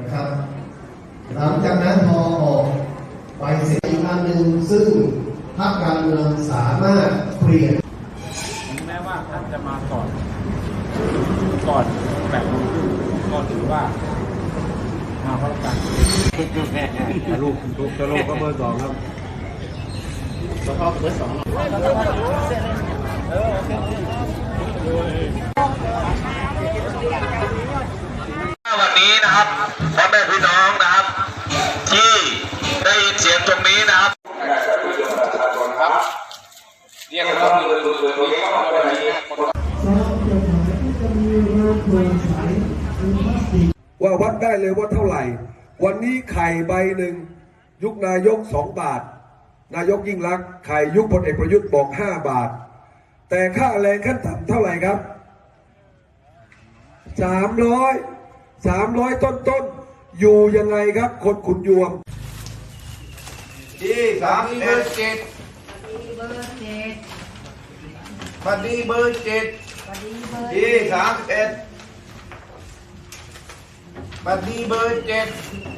นะครับ หลังจากนั้นพอออกไปเสียอีกอันหนึ่งซึ่งพรรคการเมืองสามารถเปลี่ยนถึงแม้ว่าท่านจะมาก่อนก่อนแบบก็ถือว่ามาเพราะการลูกลูกจะลูกก็เบอร์สองครับแล้วก็เบอร์สองเออ นะครับพ่อแม่พี่น้องนะครับ ที่ได้ยินเสียงตรงนี้นะครับว่าวัดได้เลยว่าเท่าไหร่ วันนี้ไข่ใบหนึ่ง ยุคนายกสองบาท นายกยิ่งรักไข่ยุคพลเอกประยุทธ์บอกห้าบาท แต่ค่าแรงขั้นต่ำเท่าไหร่ครับสามร้อย สามร้อยต้นต้นๆอยู่ยังไงครับ คนขุนยวมที่สามเบอร์เจ็ดเบอร์เจ็ดบัดนี้เบอร์เจ็ดวันนี้เบอร์ที่สามเอ็ดบัดนี้เบอร์เจ็ดเ